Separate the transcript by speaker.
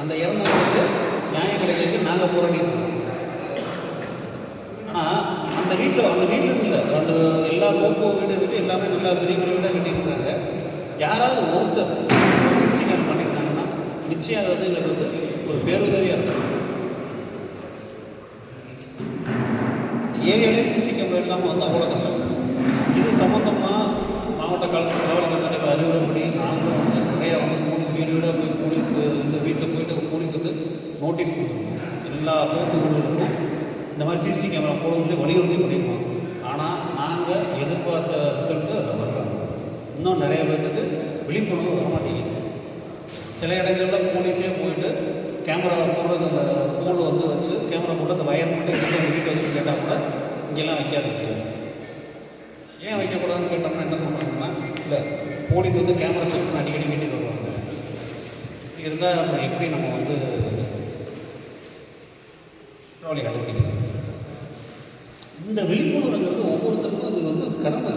Speaker 1: அந்த இறந்தவங்களுக்கு நியாயம் கிடைக்கிறதுக்கு நாங்கள் போராடிட்டு இருக்கோம். ஆனால் அந்த வீட்டில் அந்த வீட்டில் இல்லை. அந்த எல்லா தோப்பு வீடு இருக்குது எல்லாமே நல்லா பெரிய பெரிய வீடாக கட்டியிருக்கிறாங்க. யாராவது ஒருத்தர் ஒரு சிஸ்டிக்கார் பண்ணியிருந்தாங்கன்னா நிச்சயம் அது வந்து எங்களுக்கு வந்து ஒரு பேருதவியாக இருக்கும். ஏரியாலே சிஸ்டி கேமரா இல்லாமல் வந்து அவ்வளோ கஷ்டம். இது சம்மந்தமாக மாவட்ட காவல் நோட்டீஸ் கொடுத்துருக்கோம். எல்லா தோப்பு இந்த மாதிரி சிசிடி கேமரா போட வலியுறுத்தி பண்ணியிருக்கோம். ஆனால் நாங்கள் எதிர்பார்த்த ரிசல்ட்டு அதில் வர்றாங்க இன்னும் நிறைய பேர்த்துக்கு விழிப்புணர்வு வர மாட்டேங்குது சில இடங்களில் போலீஸே போயிட்டு கேமரா போடுறது அந்த போல் வந்து வச்சு கேமரா போட்டு அந்த வயர் மட்டும் கொண்டு வீட்டை வச்சு கேட்டால் கூட இங்கெல்லாம் வைக்காதீங்க ஏன் வைக்கக்கூடாதுன்னு கேட்டோம்னா என்ன சொல்கிறாங்கன்னா இல்லை போலீஸ் வந்து கேமரா செக் பண்ணி அடிக்கடி வீட்டுக்கு வருவாங்க. இருந்தால் அப்புறம் எப்படி நம்ம வந்து குற்றவாளி கண்டுபிடிக்கிறது. இந்த விழிப்புணர்வுங்கிறது ஒவ்வொருத்தருக்கும் அது வந்து கடமை.